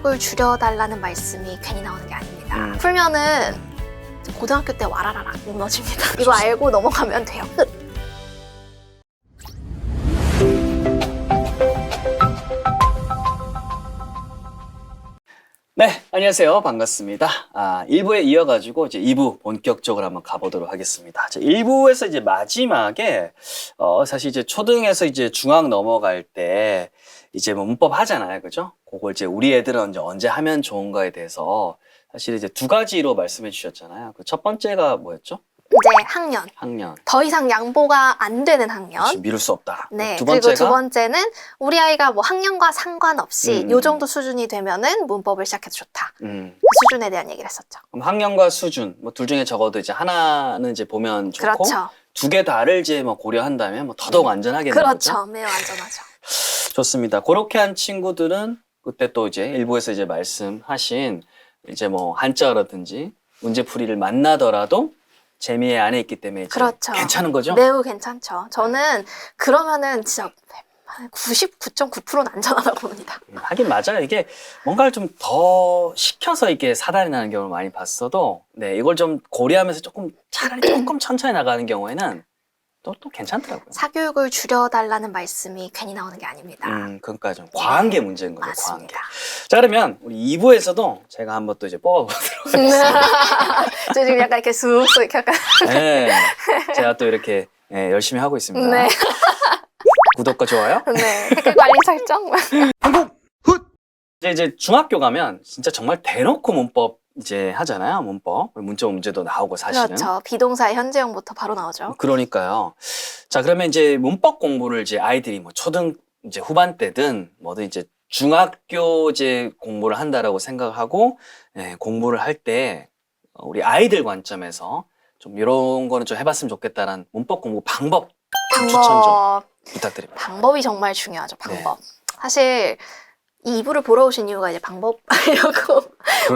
사교육을 줄여달라는 말씀이 괜히 나오는 게 아닙니다. 음. 풀면은 고등학교 때 와라라락 무너집니다. 이거 알고 넘어가면 돼요. 끝. 네, 안녕하세요. 반갑습니다. 아, 1부에 이어가지고 이제 2부 본격적으로 한번 가보도록 하겠습니다. 자, 1부에서 이제 마지막에, 어, 사실 이제 초등에서 이제 중학 넘어갈 때 이제 뭐 문법 하잖아요. 그죠? 그걸 이제 우리 애들은 이제 언제 하면 좋은가에 대해서 사실 이제 두 가지로 말씀해 주셨잖아요. 그 첫 번째가 뭐였죠? 이제 학년. 학년. 더 이상 양보가 안 되는 학년. 미룰 수 없다. 네. 두 그리고 번째가 두 번째는 우리 아이가 뭐 학년과 상관없이 음. 요 정도 수준이 되면은 문법을 시작해도 좋다. 음, 그 수준에 대한 얘기를 했었죠. 그럼 학년과 수준 뭐 둘 중에 적어도 이제 하나는 이제 보면 좋고 그렇죠. 두 개 다를 이제 뭐 고려한다면 뭐 더더욱 안전하겠네요. 그렇죠. 매우 안전하죠. 좋습니다. 그렇게 한 친구들은 그때 또 이제 일부에서 이제 말씀하신 이제 뭐 한자라든지 문제풀이를 만나더라도 재미의 안에 있기 때문에 그렇죠. 괜찮은 거죠? 매우 괜찮죠. 저는 그러면은 진짜 99.9%는 안전하다고 봅니다. 음, 하긴 맞아요. 이게 뭔가를 좀 더 시켜서 이게 사단이 나는 경우를 많이 봤어도 네 이걸 좀 고려하면서 조금 차라리 조금 천천히 나가는 경우에는 또 또 괜찮더라고요. 사교육을 줄여달라는 말씀이 괜히 나오는 게 아닙니다. 음, 그러니까 좀 과한 게 문제인 거죠. 과한 게. 맞습니다. 자 그러면 우리 2부에서도 제가 한번 또 이제 뽑아보도록 저 지금 약간 이렇게 쑥쑥 이렇게 약간 네, 제가 또 이렇게 네, 열심히 하고 있습니다. 네, 구독과 좋아요. 네 댓글 관리 설정. 이제 이제 중학교 가면 진짜 정말 대놓고 문법 이제 하잖아요. 문법 문자 문제도 나오고 사실은. 그렇죠. 비동사의 현재형부터 바로 나오죠. 그러니까요. 자 그러면 이제 문법 공부를 이제 아이들이 뭐 초등 이제 후반 때든 뭐든 이제 중학교 이제 공부를 한다라고 생각하고 예, 공부를 할 때 우리 아이들 관점에서 좀 이런 거는 좀 해봤으면 좋겠다라는 문법 공부 방법 좀 추천 좀 방법 부탁드립니다. 방법이 정말 중요하죠. 네. 방법. 사실 이 2부를 보러 오신 이유가 이제 방법 알려고.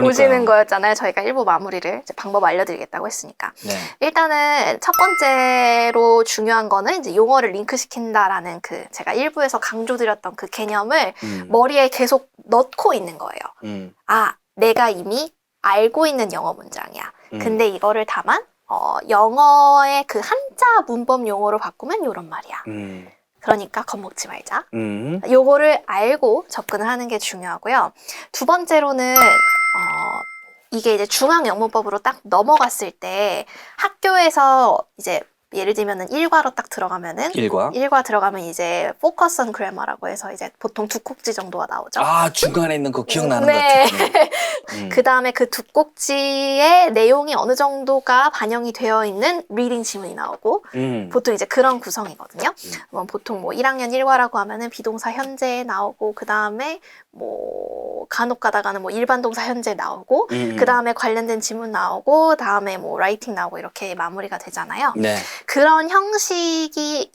오시는 거였잖아요. 저희가 1부 마무리를 이제 방법 알려드리겠다고 했으니까. 네. 일단은 첫 번째로 중요한 거는 이제 용어를 링크시킨다라는 그 제가 1부에서 강조드렸던 그 개념을 음, 머리에 계속 넣고 있는 거예요. 음, 아, 내가 이미 알고 있는 영어 문장이야. 음. 근데 이거를 다만 어, 영어의 그 한자 문법 용어로 바꾸면 이런 말이야. 음, 그러니까 겁먹지 말자. 음, 요거를 알고 접근을 하는 게 중요하고요. 두 번째로는 어, 이게 이제 중앙 영문법으로 딱 넘어갔을 때 학교에서 이제 예를 들면은 일과로 딱 들어가면은 일과. 일과 들어가면 이제 포커스 온 그래머라고 해서 이제 보통 두 꼭지 정도가 나오죠. 아 중간에 있는 거 기억나는 네. 것 같아. 음. 그 다음에 그 두 꼭지의 내용이 어느 정도가 반영이 되어 있는 리딩 지문이 나오고 음. 보통 이제 그런 구성이거든요. 음. 보통 뭐 1학년 1과라고 하면은 비동사 현재 나오고 그 다음에 뭐 간혹 가다가는 뭐 일반 동사 현재 나오고 음. 그 다음에 관련된 지문 나오고 다음에 뭐 라이팅 나오고 이렇게 마무리가 되잖아요. 네. 그런 형식이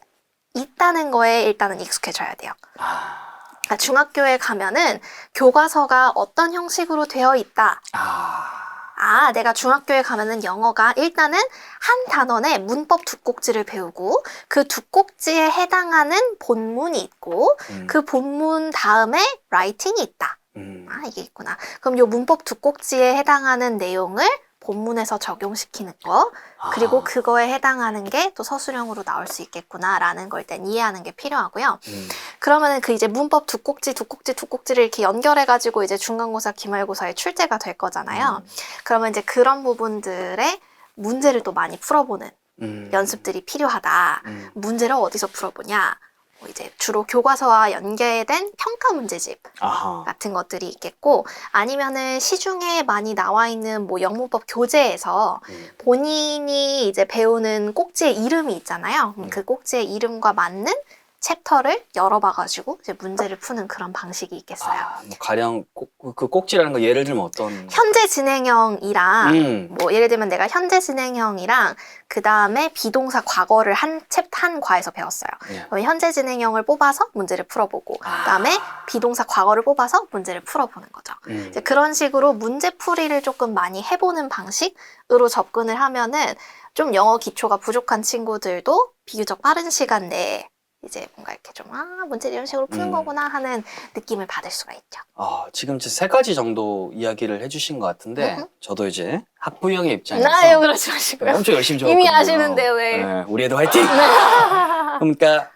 있다는 거에 일단은 익숙해져야 돼요. 아. 그러니까 중학교에 가면은 교과서가 어떤 형식으로 되어 있다. 아. 아, 내가 중학교에 가면은 영어가 일단은 한 단원의 문법 두 꼭지를 배우고 그 두 꼭지에 해당하는 본문이 있고 음. 그 본문 다음에 라이팅이 있다. 음. 아, 이게 있구나. 그럼 요 문법 두 꼭지에 해당하는 내용을 본문에서 적용시키는 거, 그리고 아. 그거에 해당하는 게 또 서술형으로 나올 수 있겠구나라는 걸 일단 이해하는 게 필요하고요. 음. 그러면은 그 이제 문법 두 꼭지, 두 꼭지, 두 꼭지를 이렇게 연결해 가지고 이제 중간고사, 기말고사에 출제가 될 거잖아요. 음. 그러면 이제 그런 부분들의 문제를 또 많이 풀어보는 음. 연습들이 필요하다. 음. 문제를 어디서 풀어보냐? 뭐 이제 주로 교과서와 연계된 평가 문제집 아하. 같은 것들이 있겠고 아니면은 시중에 많이 나와 있는 뭐 영문법 교재에서 음. 본인이 이제 배우는 꼭지의 이름이 있잖아요. 그럼 음. 그 꼭지의 이름과 맞는 챕터를 열어봐가지고 이제 문제를 푸는 그런 방식이 있겠어요. 아, 뭐 가령 꼭, 그- 그 꼭지라는 거 예를 들면 어떤? 현재 진행형이랑 음. 뭐 예를 들면 내가 현재 진행형이랑 그 다음에 비동사 과거를 한 챕터 한 과에서 배웠어요. 예. 그럼 현재 진행형을 뽑아서 문제를 풀어보고 아. 그다음에 비동사 과거를 뽑아서 문제를 풀어보는 거죠. 음. 이제 그런 식으로 문제풀이를 조금 많이 해보는 방식으로 접근을 하면은 좀 영어 기초가 부족한 친구들도 비교적 빠른 시간 내에 이제 뭔가 이렇게 좀 아 문제를 이런 식으로 푸는 음. 거구나 하는 느낌을 받을 수가 있죠. 아, 지금 세 가지 정도 이야기를 해주신 것 같은데 음흠. 저도 이제 학부형의 입장에서 나요 그러지 마시고요. 엄청 열심히 적었거든요. 이미 아시는데 왜? 네, 우리 애도 화이팅! 그러니까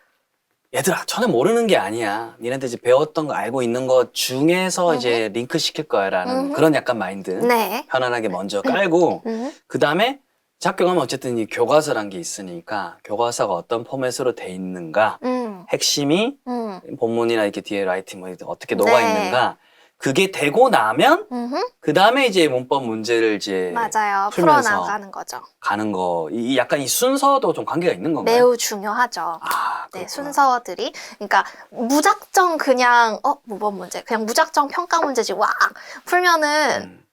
얘들아 전혀 모르는 게 아니야. 니네한테 이제 배웠던 거 알고 있는 것 중에서 이제 링크 시킬 거야라는 음흠. 그런 약간 마인드. 네. 편안하게 먼저 깔고 음. 그 다음에 가면 어쨌든 이 교과서란 게 있으니까 교과서가 어떤 포맷으로 돼 있는가 음. 핵심이 음. 본문이나 이렇게 뒤에 라이팅 뭐 어떻게 녹아 네. 있는가 그게 되고 나면. 그 다음에 이제 문법 문제를 이제 맞아요. 풀면서 풀어나가는 거죠. 가는 거, 이이 약간 이 순서도 좀 관계가 있는 건가요? 매우 중요하죠. 아, 네, 그렇구나. 순서들이 그러니까 무작정 그냥 어 문법 문제 그냥 무작정 평가 문제지 와 풀면은 음.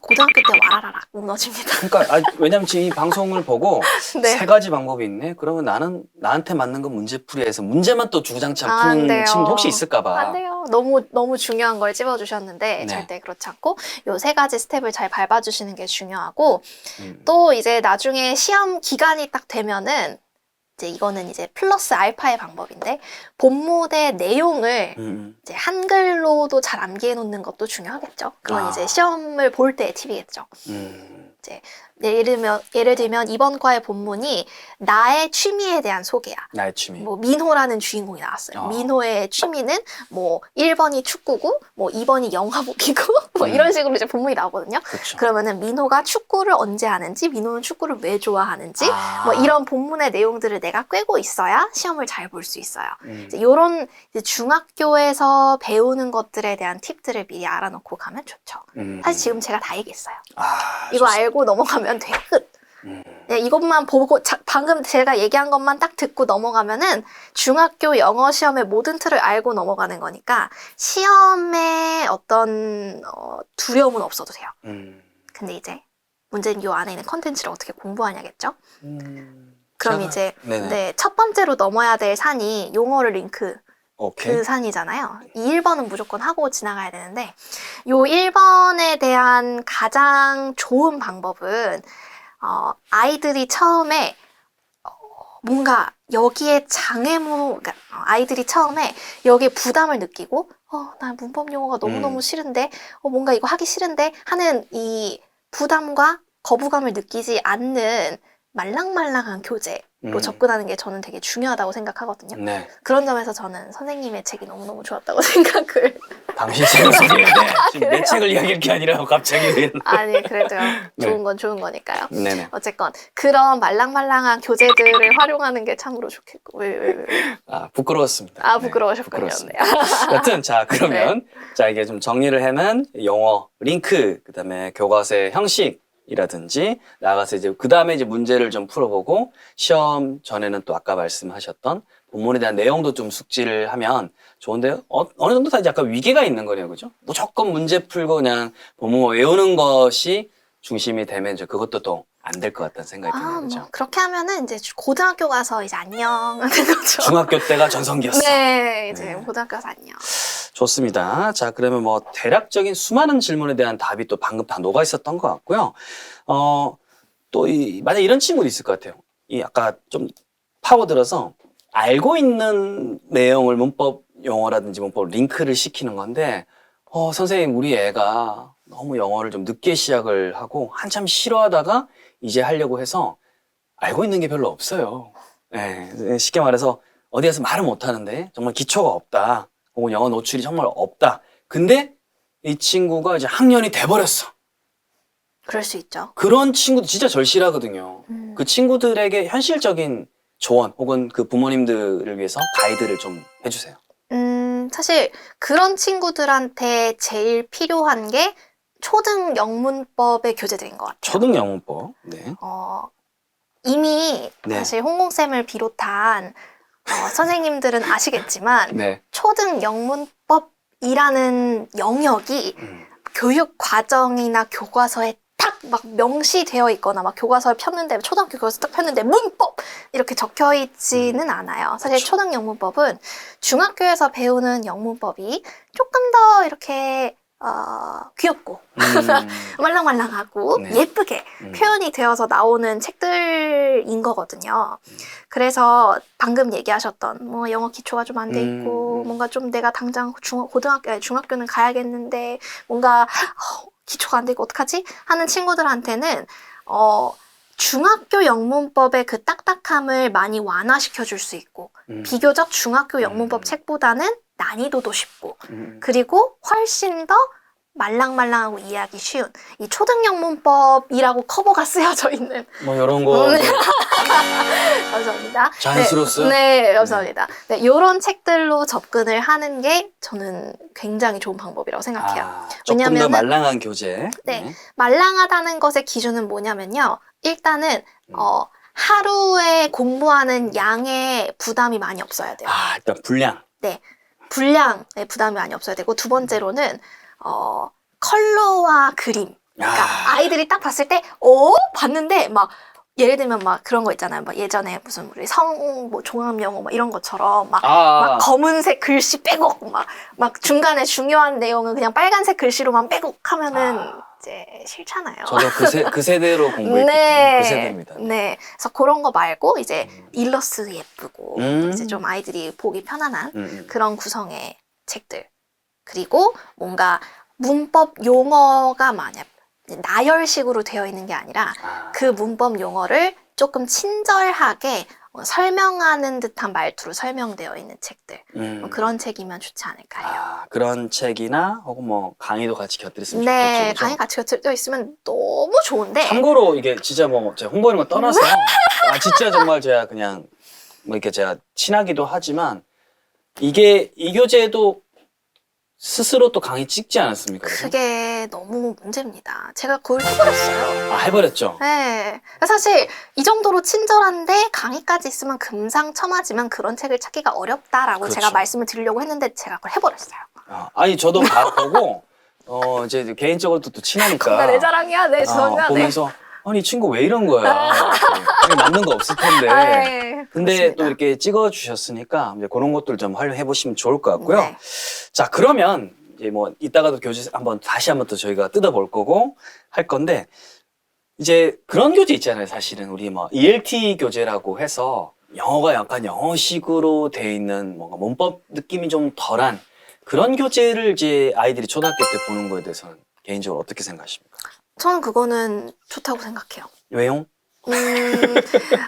고등학교 때 와라라락 무너집니다. 그러니까 아, 왜냐면 지금 이 방송을 보고 네. 세 가지 방법이 있네. 그러면 나는 나한테 맞는 건 문제풀이에서 문제만 또 주구장창 아, 안 푸는 돼요. 친구 혹시 있을까봐. 안 돼요. 너무 너무 중요한 걸 찝어주셨는데 네. 절대 그렇지 않고 요 세 가지 스텝을 잘 밟아주시는 게 중요하고 음. 또 이제 나중에 시험 기간이 딱 되면은 이제 이거는 이제 플러스 알파의 방법인데 본문의 내용을 음, 이제 한글로도 잘 암기해 놓는 것도 중요하겠죠. 그건 아. 이제 시험을 볼 때의 팁이겠죠. 음. 예를 들면 예를 들면 이번 과의 본문이 나의 취미에 대한 소개야. 나의 취미. 뭐 민호라는 주인공이 나왔어요. 어. 민호의 취미는 뭐 1번이 축구고 뭐 2번이 영화 보기고 뭐 음. 이런 식으로 이제 본문이 나오거든요. 그렇죠. 그러면은 민호가 축구를 언제 하는지, 민호는 축구를 왜 좋아하는지 아. 뭐 이런 본문의 내용들을 내가 꿰고 있어야 시험을 잘 볼 수 있어요. 음. 이제 이런 중학교에서 배우는 것들에 대한 팁들을 미리 알아놓고 가면 좋죠. 음. 사실 지금 제가 다 얘기했어요. 아, 이거 좋습니다. 알고 넘어가면 돼 끝. 음. 네, 이것만 보고 자- 방금 제가 얘기한 것만 딱 듣고 넘어가면은 중학교 영어 시험의 모든 틀을 알고 넘어가는 거니까 시험에 어떤 어, 두려움은 없어도 돼요. 음. 근데 이제 문제는 이 안에 있는 컨텐츠를 어떻게 공부하냐겠죠? 음. 그럼 이제 네네. 네, 첫 번째로 넘어야 될 산이 용어를 링크 오케이. 그 산이잖아요. 이 1번은 무조건 하고 지나가야 되는데 요 1번에 대한 가장 좋은 방법은 어, 아이들이 처음에 어, 뭔가 여기에 장애물 그러니까 어, 아이들이 처음에 여기에 부담을 느끼고 어, 나 문법 용어가 너무너무 음. 싫은데 어, 뭔가 이거 하기 싫은데 하는 이 부담과 거부감을 느끼지 않는 말랑말랑한 교재로 음. 접근하는 게 저는 되게 중요하다고 생각하거든요. 네. 그런 점에서 저는 선생님의 책이 너무너무 좋았다고 생각을. 당신 책을 소개해야 돼. 지금 내 그래요? 책을 이야기할 게 아니라 갑자기. 아니, 그래도요. 네. 좋은 건 좋은 거니까요. 네네. 어쨌건, 그런 말랑말랑한 교재들을 활용하는 게 참으로 좋겠고. 왜, 왜, 왜. 왜. 아, 부끄러웠습니다. 아, 네, 부끄러우셨군요. 부끄러웠습니다. 네. 여튼 자 그러면 자 이게 좀 정리를 하면 영어 링크 그 다음에 교과서의 형식 이라든지 나가서 이제 그 다음에 이제 문제를 좀 풀어보고 시험 전에는 또 아까 말씀하셨던 본문에 대한 내용도 좀 숙지를 하면 좋은데 어, 어느 정도 다 이제 약간 위계가 있는 거네요, 그죠? 무조건 문제 풀고 그냥 본문 외우는 것이 중심이 되면 이제 그것도 또 안 될 것 같다는 생각이 아, 그죠? 뭐, 그렇게 하면은 이제 고등학교 가서 이제 안녕 하는 거죠. 중학교 때가 전성기였어. 네, 이제 네. 고등학교 가서 안녕. 좋습니다. 자, 그러면 뭐 대략적인 수많은 질문에 대한 답이 또 방금 다 녹아 있었던 것 같고요. 어, 또 이, 만약 이런 친구도 있을 것 같아요. 이 아까 좀 파고들어서 알고 있는 내용을 문법 용어라든지 문법 링크를 시키는 건데, 어, 선생님, 우리 애가 너무 영어를 좀 늦게 시작을 하고 한참 싫어하다가 이제 하려고 해서 알고 있는 게 별로 없어요. 예, 쉽게 말해서 어디에서 말을 못 하는데 정말 기초가 없다. 혹은 영어 노출이 정말 없다. 근데 이 친구가 이제 학년이 돼버렸어. 그럴 수 있죠. 그런 친구도 진짜 절실하거든요. 음. 그 친구들에게 현실적인 조언 혹은 그 부모님들을 위해서 가이드를 좀 해주세요. 음, 사실 그런 친구들한테 제일 필요한 게 초등 영문법의 교재들인 것 같아요. 초등 영문법. 네. 어, 이미 네. 사실 홍콩쌤을 비롯한 어, 선생님들은 아시겠지만 네. 초등 영문법이라는 영역이 음. 교육 과정이나 교과서에 딱 막 명시되어 있거나 막 교과서를 폈는데 초등학교 교과서 딱 폈는데 문법 이렇게 적혀 있지는 않아요. 사실. 초등 영문법은 중학교에서 배우는 영문법이 조금 더 이렇게 어, 귀엽고 음, 말랑말랑하고 네. 예쁘게 음. 표현이 되어서 나오는 책들인 거거든요. 그래서 방금 얘기하셨던 뭐 영어 기초가 좀 안 돼 있고 음. 뭔가 좀 내가 당장 중 고등학교 중학교는 가야겠는데 뭔가 어, 기초가 안 되고 어떡하지 하는 친구들한테는 어 중학교 영문법의 그 딱딱함을 많이 완화시켜 줄 수 있고 음, 비교적 중학교 영문법 음. 책보다는 난이도도 쉽고 음, 그리고 훨씬 더 말랑말랑하고 이해하기 쉬운 이 초등영문법이라고 커버가 쓰여져 있는 뭐 이런 거 네. 감사합니다. 자연스러웠어요? 네, 네, 감사합니다. 네, 이런 책들로 접근을 하는 게 저는 굉장히 좋은 방법이라고 생각해요. 아, 조금 더 말랑한 교재. 네. 말랑하다는 것의 기준은 뭐냐면요. 일단은 음. 어, 하루에 공부하는 양의 부담이 많이 없어야 돼요. 아, 일단 분량. 분량의 부담이 많이 없어야 되고 두 번째로는 어, 컬러와 그림. 그러니까 아, 아이들이 딱 봤을 때, 어? 봤는데 막 예를 들면 막 그런 거 있잖아요. 막 예전에 무슨 우리 성, 뭐 종합 영어 막 이런 것처럼 막, 아, 막 검은색 글씨 빼곡 막, 막 중간에 중요한 내용은 그냥 빨간색 글씨로만 빼곡 하면은 아. 이제 싫잖아요. 저도 그, 세, 그 세대로 공부했기 때문에 그 세대입니다. 네. 그래서 그런 거 말고 이제 음. 일러스트 예쁘고 음. 이제 좀 아이들이 보기 편안한 음, 음. 그런 구성의 책들. 그리고 뭔가 문법 용어가 만약 나열식으로 되어 있는 게 아니라 아, 그 문법 용어를 조금 친절하게 어, 설명하는 듯한 말투로 설명되어 있는 책들. 음. 뭐 그런 책이면 좋지 않을까요? 아, 그런 책이나 혹은 뭐 강의도 같이 곁들였으면 네, 좋겠죠. 그죠? 강의 같이 곁들여 있으면 너무 좋은데. 참고로 이게 진짜 뭐 제가 홍보하는 거 떠나서 아 진짜 정말 제가 그냥 뭐 이렇게 제가 친하기도 하지만 이게 이 교재도 스스로 또 강의 찍지 않았습니까? 그게 너무 문제입니다. 제가 그걸 해버렸어요. 아 해버렸죠. 네. 사실 이 정도로 친절한데 강의까지 있으면 금상첨화지만 그런 책을 찾기가 어렵다라고 그렇죠. 제가 말씀을 드리려고 했는데 제가 그걸 해버렸어요. 아, 아니 저도 다 보고 어 이제 개인적으로도 또 친하니까 나내 자랑이야. 네, 어, 죄송합니다. 네. 보면서 아니 이 친구 왜 이런 거야? 남는 거 없을 텐데. 아, 네, 근데 그렇습니다. 또 이렇게 찍어 주셨으니까 이제 그런 것들 좀 활용해 보시면 좋을 것 같고요. 네. 자, 그러면 이제 뭐 이따가도 교재 한번 다시 한번 또 저희가 뜯어볼 거고 할 건데 이제 그런 교재 있잖아요. 사실은 우리 뭐 ELT 교재라고 해서 영어가 약간 영어식으로 돼 있는 뭔가 문법 느낌이 좀 덜한 그런 교재를 이제 아이들이 초등학교 때 보는 거에 대해서는 개인적으로 어떻게 생각하십니까? 저는 그거는 좋다고 생각해요. 왜요? 음,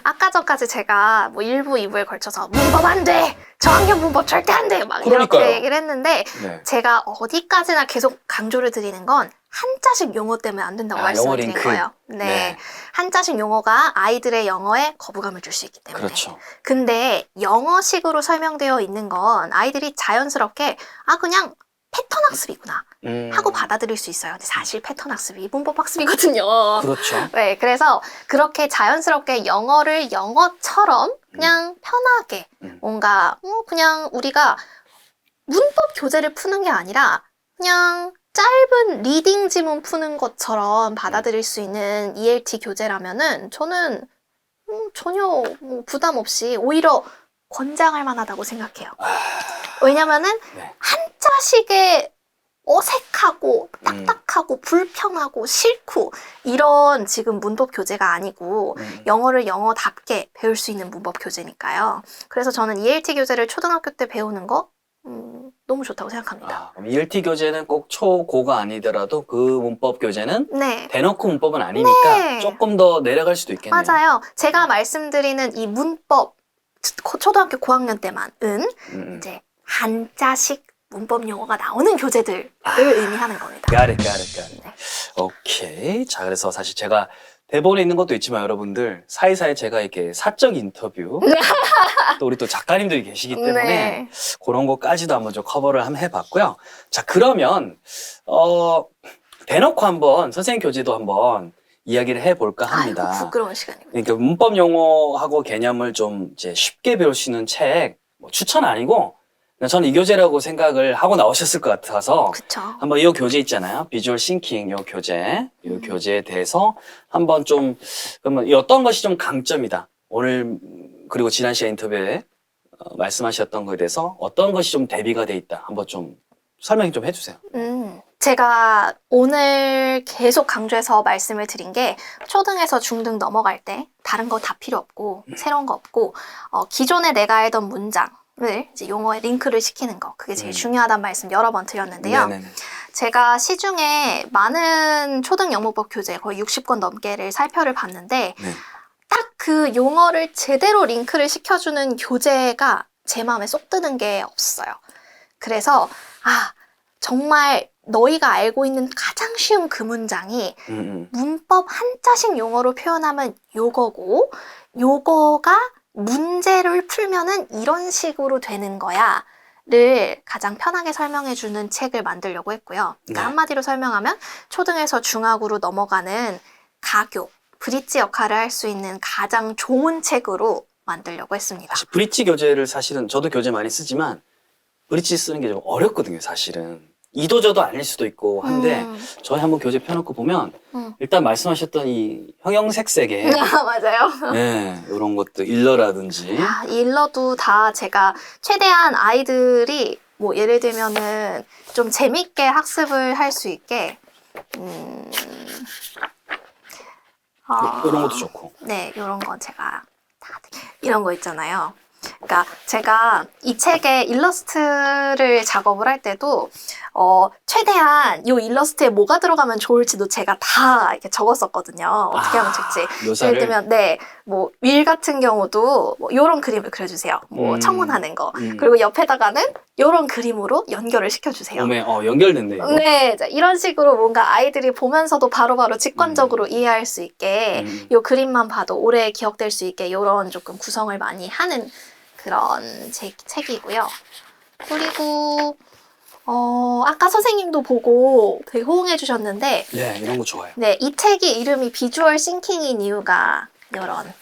아까 전까지 제가 뭐 1부, 2부에 걸쳐서 문법 안 돼! 저학년 문법 절대 안 돼! 막 그러니까요. 이렇게 얘기를 했는데 네. 제가 어디까지나 계속 강조를 드리는 건 한자식 용어 때문에 안 된다고 아, 말씀을 드린 링크. 거예요. 네. 네. 한자식 용어가 아이들의 영어에 거부감을 줄 수 있기 때문에. 그렇죠. 근데 영어식으로 설명되어 있는 건 아이들이 자연스럽게 아 그냥 패턴 학습이구나 음, 하고 받아들일 수 있어요. 근데 사실 패턴 학습이 문법 학습이거든요. 그렇죠. 네, 그래서 그렇게 자연스럽게 영어를 영어처럼 그냥 편하게 음. 뭔가 어, 그냥 우리가 문법 교재를 푸는 게 아니라 그냥 짧은 리딩 지문 푸는 것처럼 받아들일 수 있는 ELT 교재라면은 저는 음, 전혀 뭐 부담 없이 오히려 권장할 만하다고 생각해요. 왜냐면은 네. 한자식의 어색하고 음. 딱딱하고 불편하고 싫고 이런 지금 문법 교재가 아니고 음. 영어를 영어답게 배울 수 있는 문법 교재니까요. 그래서 저는 ELT 교재를 초등학교 때 배우는 거 음, 너무 좋다고 생각합니다. 아, 그럼 ELT 교재는 꼭 초고가 아니더라도 그 문법 교재는 네. 대놓고 문법은 아니니까 네. 조금 더 내려갈 수도 있겠네요. 맞아요. 제가 말씀드리는 이 문법 초- 초등학교 고학년 때만은 음, 음. 이제 한자식 문법 용어가 나오는 교재들을 아. 의미하는 겁니다. got it, got it, got it. 네. 오케이. 자, 그래서 사실 제가 대본에 있는 것도 있지만 여러분들 사이사이 제가 이렇게 사적 인터뷰 또 우리 또 작가님들이 계시기 때문에 네. 그런 것까지도 한번 좀 커버를 한번 해봤고요. 자, 그러면 어 대놓고 한번 선생님 교재도 한번 이야기를 해볼까 합니다. 아이고 부끄러운 시간입니다. 그러니까 문법 용어하고 개념을 좀 이제 쉽게 배울 수 있는 책, 뭐 추천 아니고, 그냥 저는 이 교재라고 생각을 하고 나오셨을 것 같아서, 그쵸. 한번 이 교재 있잖아요. 비주얼 싱킹 이 교재, 이 음. 교재에 대해서 한번 좀, 그러면 이 어떤 것이 좀 강점이다. 오늘, 음, 그리고 지난 시간 인터뷰에 어, 말씀하셨던 거에 대해서 어떤 것이 좀 대비가 돼 있다. 한번 좀 설명 좀 해주세요. 음, 제가 오늘 계속 강조해서 말씀을 드린 게 초등에서 중등 넘어갈 때 다른 거 다 필요 없고 새로운 거 없고 어, 기존에 내가 알던 문장을 이제 용어에 링크를 시키는 거 그게 제일 음. 중요하다는 말씀 여러 번 드렸는데요. 네네네. 제가 시중에 많은 초등 영문법 교재 거의 60권 넘게를 살펴를 봤는데 네. 딱그 용어를 제대로 링크를 시켜주는 교재가 제 마음에 쏙 드는 게 없어요. 그래서 아 정말 너희가 알고 있는 가장 쉬운 그 문장이 음, 음. 문법 한자식 용어로 표현하면 요거고 요거가 문제를 풀면은 이런 식으로 되는 거야. 를 가장 편하게 설명해 주는 책을 만들려고 했고요. 그러니까 네. 한마디로 설명하면 초등에서 중학으로 넘어가는 가교, 브릿지 역할을 할 수 있는 가장 좋은 책으로 만들려고 했습니다. 사실 브릿지 교재를 사실은 저도 교재 많이 쓰지만 브릿지 쓰는 게 좀 어렵거든요, 사실은. 이도저도 아닐 수도 있고 한데 음, 저희 한번 교재 펴놓고 보면 음. 일단 말씀하셨던 이 형형색색의 아, 맞아요. 네, 이런 것도 일러라든지 아, 일러도 다 제가 최대한 아이들이 뭐 예를 들면은 좀 재밌게 학습을 할 수 있게 음, 아, 이런 것도 좋고. 네, 이런 건 제가 다 이런 거 있잖아요. 그러니까 제가 이 책의 일러스트를 작업을 할 때도 어 최대한 이 일러스트에 뭐가 들어가면 좋을지도 제가 다 이렇게 적었었거든요. 어떻게 하면 좋지? 예를 묘사를 들면 네, 뭐 윌 같은 경우도 뭐 이런 그림을 그려주세요. 뭐 음. 청문하는 거. 음. 그리고 옆에다가는 이런 그림으로 연결을 시켜주세요. 몸에 어, 연결된대요. 네, 이런 식으로 뭔가 아이들이 보면서도 바로바로 직관적으로 음. 이해할 수 있게 음. 요 그림만 봐도 오래 기억될 수 있게 이런 조금 구성을 많이 하는 그런 책, 책이고요. 그리고 어, 아까 선생님도 보고 되게 호응해 주셨는데 네, 이런 거 좋아요. 네, 이 책이 이름이 비주얼 싱킹인 이유가 이런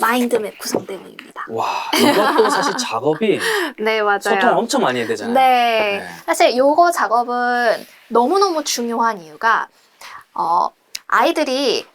마인드맵 구성 때문입니다. 와, 이것도 사실 작업이 네, 맞아요. 소통 엄청 많이 해야 되잖아요. 네. 네. 사실 요거 작업은 너무너무 중요한 이유가, 어, 아이들이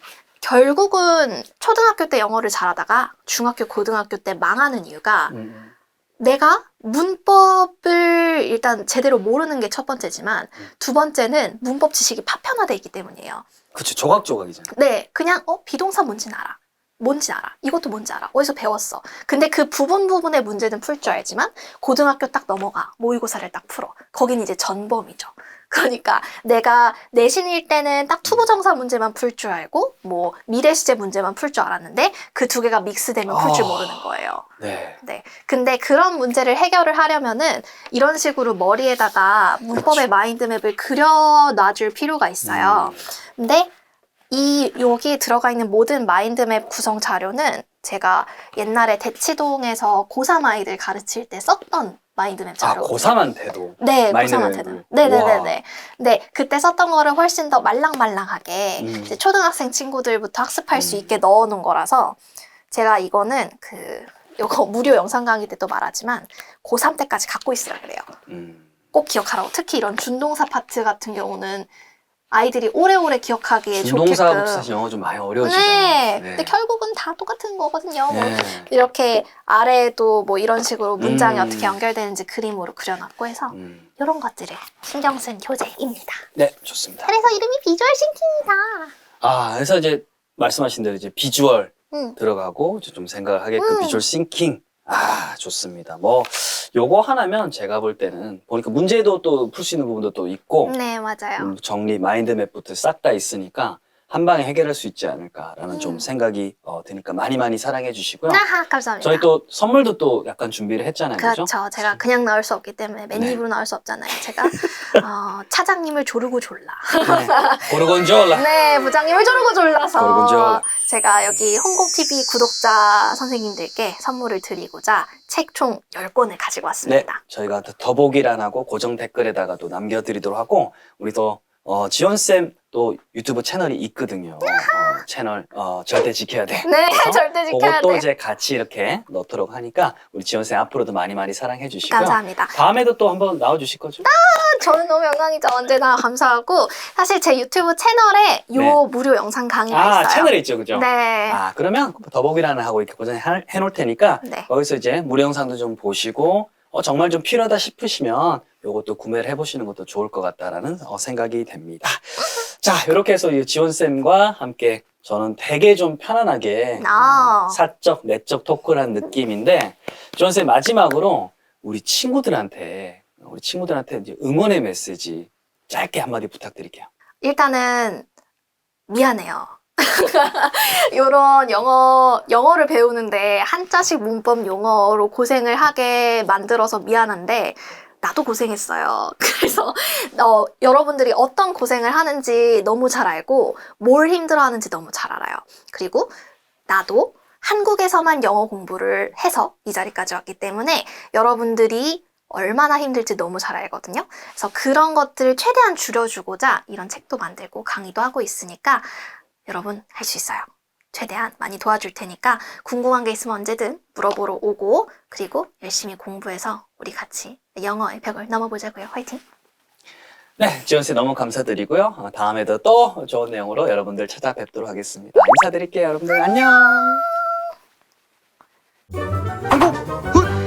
결국은 초등학교 때 영어를 잘하다가 중학교, 고등학교 때 망하는 이유가 음, 내가 문법을 일단 제대로 모르는 게 첫 번째지만 음. 두 번째는 문법 지식이 파편화돼 있기 때문이에요. 그쵸, 조각조각이잖아요. 네, 그냥 어 비동사 뭔지는 알아. 뭔지 알아. 이것도 뭔지 알아. 어디서 배웠어. 근데 그 부분 부분의 문제는 풀 줄 알지만 고등학교 딱 넘어가. 모의고사를 딱 풀어. 거긴 이제 전범이죠. 그러니까 내가 내신일 때는 딱 투부정사 문제만 풀 줄 알고 뭐 미래 시제 문제만 풀 줄 알았는데 그 두 개가 믹스되면 풀줄 아. 모르는 거예요. 네. 네. 근데 그런 문제를 해결을 하려면은 이런 식으로 머리에다가 문법의 마인드맵을 그려 놔줄 필요가 있어요. 음. 근데 이 여기에 들어가 있는 모든 마인드맵 구성 자료는 제가 옛날에 대치동에서 고3 아이들 가르칠 때 썼던 마인드맵 아, 자료. 고3한테도. 네, 마인드맵을. 고3한테는. 네네네네. 와. 네, 그때 썼던 거를 훨씬 더 말랑말랑하게 음. 이제 초등학생 친구들부터 학습할 수 음. 있게 넣어놓은 거라서 제가 이거는 그 요거 무료 영상 강의 때도 말하지만 고3 때까지 갖고 있어야 그래요. 음. 꼭 기억하라고. 특히 이런 준동사 파트 같은 경우는 아이들이 오래오래 기억하기에 중동사하고 좋게끔. 사실 영어 좀 많이 어려워지잖아요. 네. 근데 결국은 다 똑같은 거거든요. 뭐 네. 이렇게 아래에도 뭐 이런 식으로 문장이 음. 어떻게 연결되는지 그림으로 그려놨고 해서 음. 이런 것들을 신경 쓴 교재입니다. 네, 좋습니다. 그래서 이름이 비주얼 싱킹이다. 아, 그래서 이제 말씀하신 대로 이제 비주얼 응. 들어가고 이제 좀 생각을 하게끔 음. 비주얼 싱킹. 아, 좋습니다. 뭐, 요거 하나면 제가 볼 때는 보니까 문제도 또 풀 수 있는 부분도 또 있고, 네, 맞아요. 음, 정리, 마인드맵부터 싹 다 있으니까 한 방에 해결할 수 있지 않을까라는 음. 좀 생각이 어, 드니까 많이 많이 사랑해 주시고요. 아하, 감사합니다. 저희 또 선물도 또 약간 준비를 했잖아요. 그렇죠. 그죠? 제가 그냥 나올 수 없기 때문에 네. 맨입으로 나올 수 없잖아요. 제가 어, 차장님을 조르고 졸라. 네. 고르곤졸라. 네, 부장님을 조르고 졸라서 조르곤졸라. 제가 여기 홍콩TV 구독자 선생님들께 선물을 드리고자 책 총 10권을 가지고 네, 왔습니다. 저희가 더보기란하고 고정 댓글에다가도 남겨드리도록 하고 우리 또 어, 지원쌤 또 유튜브 채널이 있거든요. 어, 채널 어, 절대 지켜야 돼. 네, 그래서 절대 지켜야 그것도 돼. 이제 같이 이렇게 넣도록 하니까 우리 지원 쌤 앞으로도 많이 많이 사랑해 주시고요. 감사합니다. 다음에도 또 한번 나와 주실 거죠? 저는 너무 영광이죠. 언제나 감사하고 사실 제 유튜브 채널에 요 네. 무료 영상 강의가 아, 있어요. 채널에 있죠, 그죠? 네. 아, 그러면 더보기란을 하고 이렇게 고정해 놓을 테니까 네. 거기서 이제 무료 영상도 좀 보시고 어, 정말 좀 필요하다 싶으시면 요것도 구매를 해보시는 것도 좋을 것 같다라는 어, 생각이 됩니다. 자, 이렇게 해서 이 지원쌤과 함께 저는 되게 좀 편안하게 아. 사적, 내적 토크를 한 느낌인데 지원쌤 마지막으로 우리 친구들한테 우리 친구들한테 이제 응원의 메시지 짧게 한마디 부탁드릴게요. 일단은 미안해요. 이런 영어 영어를 배우는데 한자식 문법 용어로 고생을 하게 만들어서 미안한데 나도 고생했어요. 그래서 어, 여러분들이 어떤 고생을 하는지 너무 잘 알고 뭘 힘들어하는지 너무 잘 알아요. 그리고 나도 한국에서만 영어 공부를 해서 이 자리까지 왔기 때문에 여러분들이 얼마나 힘들지 너무 잘 알거든요. 그래서 그런 것들을 최대한 줄여주고자 이런 책도 만들고 강의도 하고 있으니까 여러분 할 수 있어요. 최대한 많이 도와줄 테니까 궁금한 게 있으면 언제든 물어보러 오고 그리고 열심히 공부해서 우리 같이 영어의 벽을 넘어보자고요. 화이팅! 네, 지원쌤 너무 감사드리고요. 어, 다음에도 또 좋은 내용으로 여러분들 찾아뵙도록 하겠습니다. 인사드릴게요, 여러분들. 안녕! 한국